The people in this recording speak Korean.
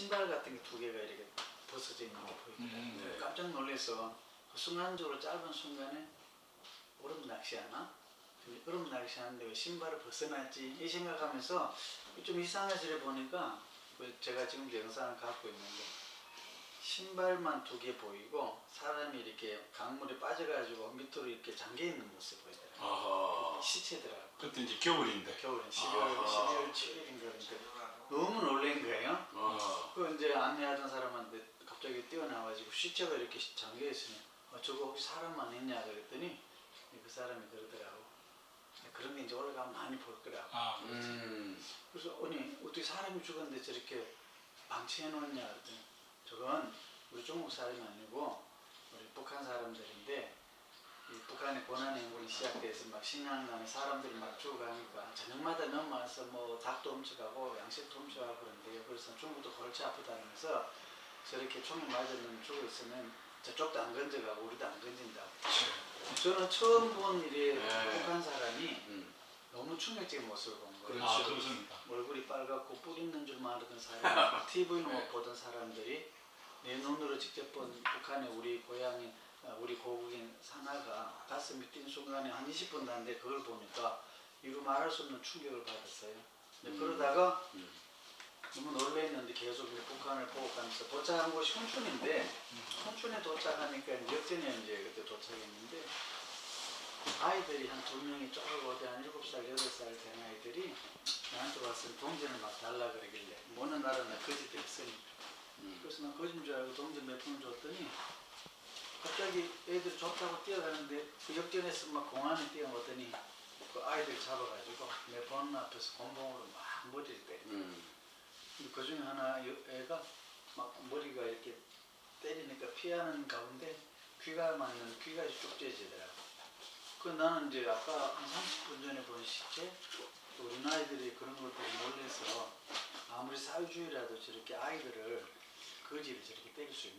신발 같은 게 두 개가 이렇게 벗어져 있는 게 보이더라고요. 음, 네. 깜짝 놀라서 그 순간적으로 짧은 순간에 얼음 낚시하나? 근데 얼음 낚시하는데 왜 신발을 벗어났지? 이 생각하면서 좀 이상해지려 보니까 그 제가 지금 영상을 갖고 있는데 신발만 두 개 보이고 사람이 이렇게 강물에 빠져가지고 밑으로 이렇게 잠겨 있는 모습 보이더라고요. 아하. 시체더라고요. 그때 이제 겨울인데. 겨울에 12월, 아하. 12월 7일인가 그러니까 너무 놀란 거예요. 아. 그 이제 안내하던 사람한테 갑자기 뛰어나와가지고 시체가 이렇게 잠겨 있으니 어, 저거 혹시 사람만 있냐 그랬더니 그 사람이 그러더라고. 그런 게 이제 올라가면 많이 볼 거라고. 아, 음. 그래서 아니 어떻게 사람이 죽었는데 저렇게 방치해 놓냐 그랬더니 저건 우리 중국 사람이 아니고 우리 북한 사람들인데 이 북한의 고난 행군이 시작돼서 막 식량난에 사람들이 막 죽어가니까 저녁마다 넘어와서 뭐 닭도 훔쳐가고 양식도 훔쳐가고 그런데요. 그래서 중국도 골치 아프다면서 저렇게 총이 맞으면 죽어 있으면 저쪽도 안 건져가고 우리도 안 건진다고. 저는 처음 본 일에 네. 북한 사람이 음. 너무 충격적인 모습을 본 거예요. 그렇죠. 아, 그렇습니까? 얼굴이 빨갛고 뿔 있는 줄만 알았던 사람, TV로 네. 보던 사람들이 내 눈으로 직접 본 북한의 우리 고향인 아, 우리 고국인 산하가 가슴이 뛴 순간에 한 20분도 안 돼 그걸 보니까 이루 말할 수 없는 충격을 받았어요. 근데 음. 그러다가 음. 너무 놀라했는데 계속 이제 북한을 보고 가면서 도착한 곳이 훈춘인데 훈춘에 도착하니까 이제 역전에 이제 그때 도착했는데 아이들이 한 두 명이 쪼르 어디 한 일곱 살 여덟 살 된 아이들이 나한테 와서 동전을 막 달라 그러길래 뭐는 나라나 거지들 쓰니 음. 그래서 난 거짓인 줄 알고 동전 몇 푼을 줬더니 갑자기 애들이 좋다고 뛰어가는데 그 역전에서 막 공안에 뛰어오더니 그 아이들 잡아가지고 내번 앞에서 곤봉으로 막 머리를 때려 음. 그 중에 하나 여- 애가 막 머리가 이렇게 때리니까 피하는 가운데 귀가 맞는 귀가 쭉 찢어지더라고. 그 나는 이제 아까 한 30분 전에 본 시체 또 우리 아이들이 그런 걸 보고 놀래서 아무리 사회주의라도 저렇게 아이들을 거지를 저렇게 때릴 수 있냐